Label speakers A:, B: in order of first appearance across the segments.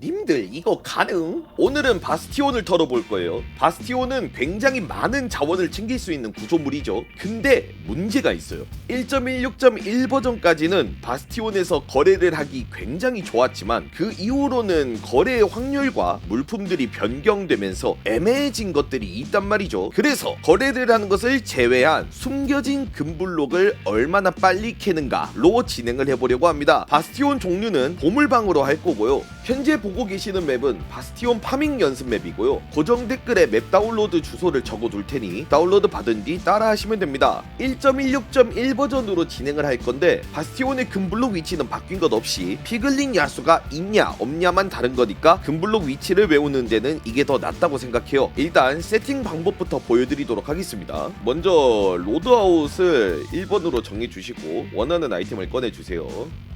A: 님들 이거 가능? 오늘은 바스티온을 털어볼 거예요. 바스티온은 굉장히 많은 자원을 챙길 수 있는 구조물이죠. 근데 문제가 있어요. 1.16.1 버전까지는 바스티온에서 거래를 하기 굉장히 좋았지만 그 이후로는 거래의 확률과 물품들이 변경되면서 애매해진 것들이 있단 말이죠. 그래서 거래를 하는 것을 제외한 숨겨진 금블록을 얼마나 빨리 캐는가로 진행을 해보려고 합니다. 바스티온 종류는 보물방으로 할 거고요. 현재 보고 계시는 맵은 바스티온 파밍 연습 맵이고요. 고정 댓글에 맵 다운로드 주소를 적어둘 테니 다운로드 받은 뒤 따라하시면 됩니다. 1.16.1 버전으로 진행을 할 건데 바스티온의 금블록 위치는 바뀐 것 없이 피글린 야수가 있냐 없냐만 다른 거니까 금블록 위치를 외우는 데는 이게 더 낫다고 생각해요. 일단 세팅 방법부터 보여드리도록 하겠습니다. 먼저 로드아웃을 1번으로 정해 주시고 원하는 아이템을 꺼내 주세요.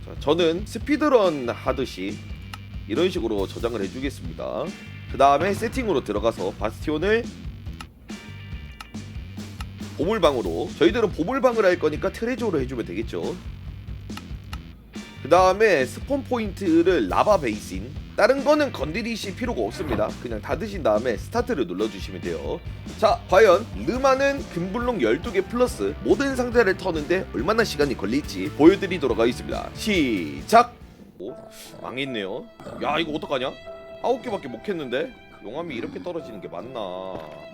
A: 자, 저는 스피드런 하듯이 이런 식으로 저장을 해주겠습니다. 그 다음에 세팅으로 들어가서 바스티온을 보물방으로 저희들은 보물방을 할 거니까 트레저로 해주면 되겠죠. 그 다음에 스폰 포인트를 라바 베이신 다른 거는 건드리실 필요가 없습니다. 그냥 닫으신 다음에 스타트를 눌러주시면 돼요. 자, 과연 르마는 금블록 12개 플러스 모든 상자를 터는데 얼마나 시간이 걸릴지 보여드리도록 하겠습니다. 시작! 오, 망했네요. 야, 이거 어떡하냐? 9개밖에 못 캤는데? 용암이 이렇게 떨어지는 게 맞나?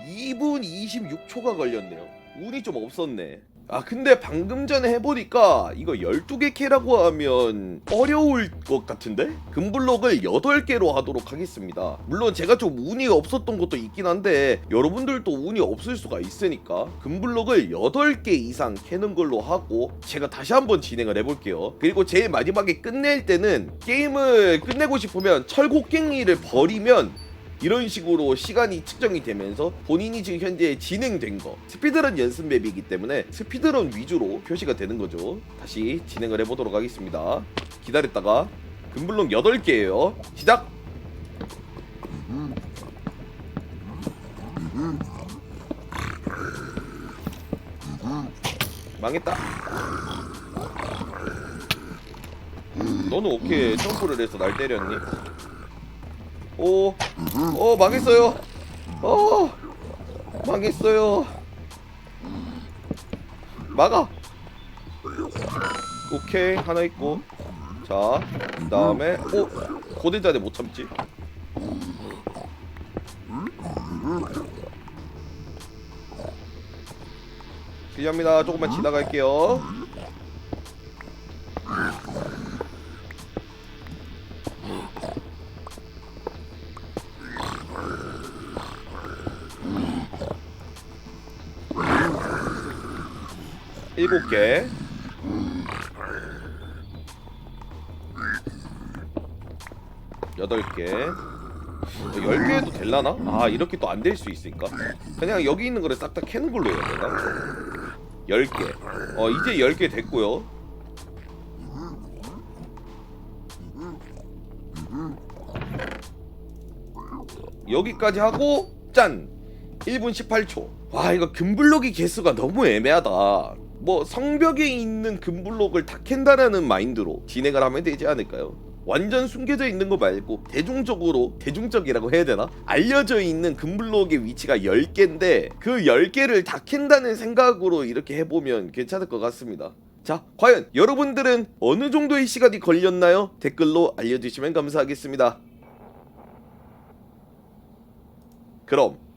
A: 2분 26초가 걸렸네요. 운이 좀 없었네. 아 근데 방금 전에 해보니까 이거 12개 캐라고 하면 어려울 것 같은데? 금블록을 8개로 하도록 하겠습니다 물론 제가 좀 운이 없었던 것도 있긴 한데 여러분들도 운이 없을 수가 있으니까 금블록을 8개 이상 캐는 걸로 하고 제가 다시 한번 진행을 해볼게요 그리고 제일 마지막에 끝낼 때는 게임을 끝내고 싶으면 철곡갱이를 버리면 이런 식으로 시간이 측정이 되면서 본인이 지금 현재 진행된 거 스피드런 연습 맵이기 때문에 스피드런 위주로 표시가 되는 거죠. 다시 진행을 해보도록 하겠습니다. 기다렸다가 금블록 8개예요. 시작! 망했다. 너는 어떻게 점프를 해서 날 때렸니? 오, 어 망했어요. 어, 망했어요. 막아. 오케이 하나 있고. 자, 그다음에 오 고대자네 못 참지. 실례합니다. 조금만 지나갈게요. 일곱 개. 여덟 개. 열 개도 될라나? 아 이렇게 또 안 될 수 있으니까 그냥 여기 있는 거를 싹 다 캐는 걸로 해야 되나? 열 개. 어 이제 열 개 됐고요. 여기까지 하고 짠 1분 18초 와 이거 금블록이 개수가 너무 애매하다 뭐 성벽에 있는 금블록을 다 캔다라는 마인드로 진행을 하면 되지 않을까요? 완전 숨겨져 있는 거 말고 대중적으로 대중적이라고 해야 되나? 알려져 있는 금블록의 위치가 10개인데 그 10개를 다 캔다는 생각으로 이렇게 해보면 괜찮을 것 같습니다 자 과연 여러분들은 어느 정도의 시간이 걸렸나요? 댓글로 알려주시면 감사하겠습니다 그럼